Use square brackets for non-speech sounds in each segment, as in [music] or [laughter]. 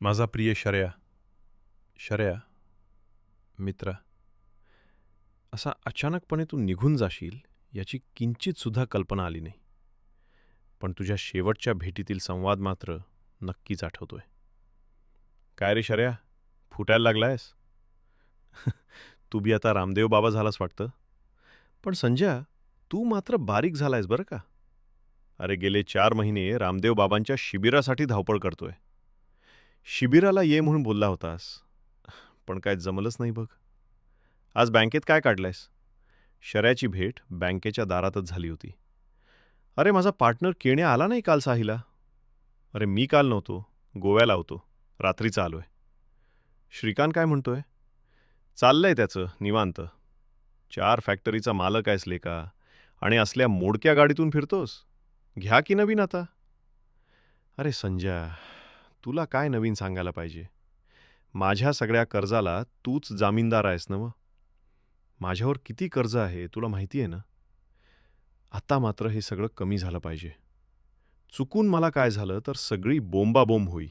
माझा प्रिय शर्या. शर्या मित्रा असा अचानकपणे तू निघून जाशील याची किंचित सुद्धा कल्पना आली नाही. पण तुझ्या शेवटच्या भेटीतील संवाद मात्र नक्कीच आठवतोय. काय रे शर्या फुटायला लागलायस? [laughs] तू बी आता रामदेव बाबा झालास वाटतं. पण संजय तू मात्र बारीक झालायस बरं का? अरे गेले चार महिने रामदेव बाबांच्या शिबिरासाठी धावपळ करतोय. शिबिराला ये म्हणून बोलला होतास. पण काय जमलंच नाही बघ. आज बँकेत काय काढलंयस? शर्याची भेट बँकेच्या दारातच झाली होती. अरे माझा पार्टनर केण्या आला नाही काल साहिला? अरे मी काल नव्हतो गोव्याला होतो रात्रीचा आलोय. श्रीकांत काय म्हणतोय? चाललंय त्याचं निवांत. चार फॅक्टरीचा मालक आहेस लेका आणि असल्या मोडक्या गाडीतून फिरतोस. घ्या की नवीन आता? अरे संजय तुला काय नवीन सांगायला पाहिजे? माझ्या सगळ्या कर्जाला तूच जामीनदार आहेस ना व माझ्यावर किती कर्ज आहे तुला माहिती आहे ना? आता मात्र हे सगळं कमी झालं पाहिजे. चुकून मला काय झालं तर सगळी बोंबाबोंब होई.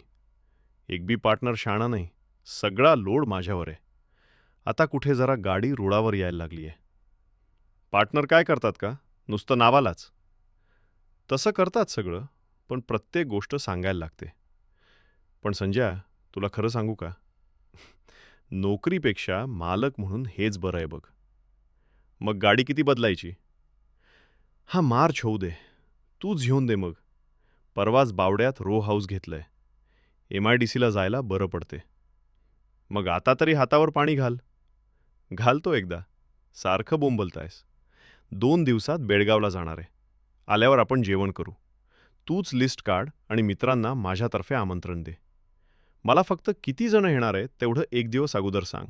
एक बी पार्टनर शाणा नाही सगळा लोड माझ्यावर आहे. आता कुठे जरा गाडी रुळावर यायला लागली आहे. पार्टनर काय करतात का? नुसतं नावालाच. तसं करतात सगळं पण प्रत्येक गोष्ट सांगायला लागते. पण संजया तुला खरं सांगू का? नोकरीपेक्षा मालक म्हणून हेच बरं आहे बघ. मग गाडी किती बदलायची? हा मार्च होऊ दे. तूच घेऊन दे मग. परवाच बावड्यात रो हाऊस घेतलंय. एम आय डी सीला जायला बरं पडते. मग आता तरी हातावर पाणी घाल. घालतो एकदा. सारखं बोंबलतायस. दोन दिवसात बेळगावला जाणार आहे. आल्यावर आपण जेवण करू. तूच लिस्ट काढ आणि मित्रांना माझ्यातर्फे आमंत्रण दे. मला फक्त किती जण येणार आहेत तेवढं एक दिवस अगोदर सांग.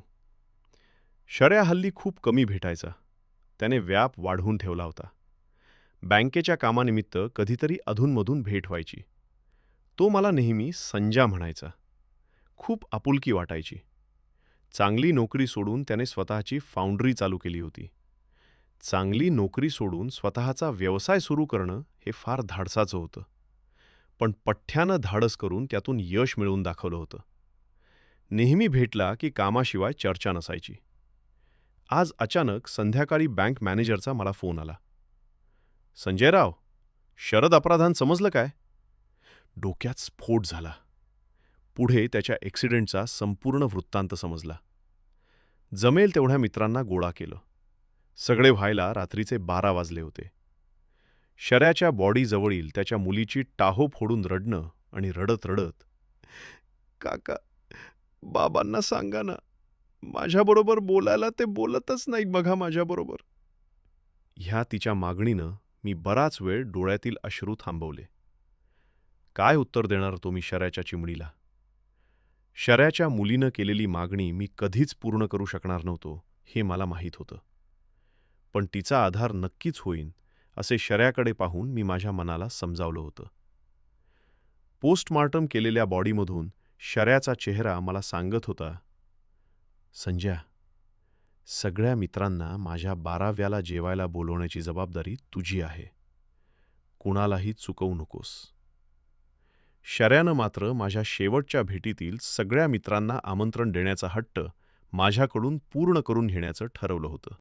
शर्या हल्ली खूप कमी भेटायचा. त्याने व्याप वाढवून ठेवला होता. बँकेच्या कामानिमित्त कधीतरी अधूनमधून भेट व्हायची. तो मला नेहमी संजा म्हणायचा. खूप आपुलकी वाटायची. चांगली नोकरी सोडून त्याने स्वतःची फाउंड्री चालू केली होती. चांगली नोकरी सोडून स्वतःचा व्यवसाय सुरू करणं हे फार धाडसाचं होतं. पण पठ्ठ्यानं धाडस करून त्यातून यश मिळवून दाखवलं होतं. नेहमी भेटला की कामाशिवाय चर्चा नसायची. आज अचानक संध्याकाळी बँक मॅनेजरचा मला फोन आला. संजयराव शरद अपराधान समजलं काय? डोक्यात स्फोट झाला. पुढे त्याच्या ॲक्सिडेंटचा संपूर्ण वृत्तांत समजला. जमेल तेवढ्या मित्रांना गोळा केलं. सगळे व्हायला रात्रीचे बारा वाजले होते. शऱ्याच्या बॉडीजवळील त्याच्या मुलीची टाहो फोडून रडणं आणि रडत रडत काका बाबांना सांगा ना माझ्याबरोबर बोलायला ते बोलतच नाही बघा माझ्याबरोबर. ह्या तिच्या मागणीनं मी बराच वेळ डोळ्यातील अश्रू थांबवले. काय उत्तर देणार तो मी शऱ्याच्या चिमणीला? शऱ्याच्या मुलीनं केलेली मागणी मी कधीच पूर्ण करू शकणार नव्हतो हे मला माहीत होतं. पण तिचा आधार नक्कीच होईन असे शऱ्याकडे पाहून मी माझ्या मनाला समजावलं होतं. पोस्टमार्टम केलेल्या बॉडीमधून शर्याचा चेहरा मला सांगत होता संजया सगळ्या मित्रांना माझ्या बाराव्याला जेवायला बोलवण्याची जबाबदारी तुझी आहे. कुणालाही चुकवू नकोस. शर्यानं मात्र माझ्या शेवटच्या भेटीतील सगळ्या मित्रांना आमंत्रण देण्याचा हट्ट माझ्याकडून पूर्ण करून घेण्याचं ठरवलं होतं.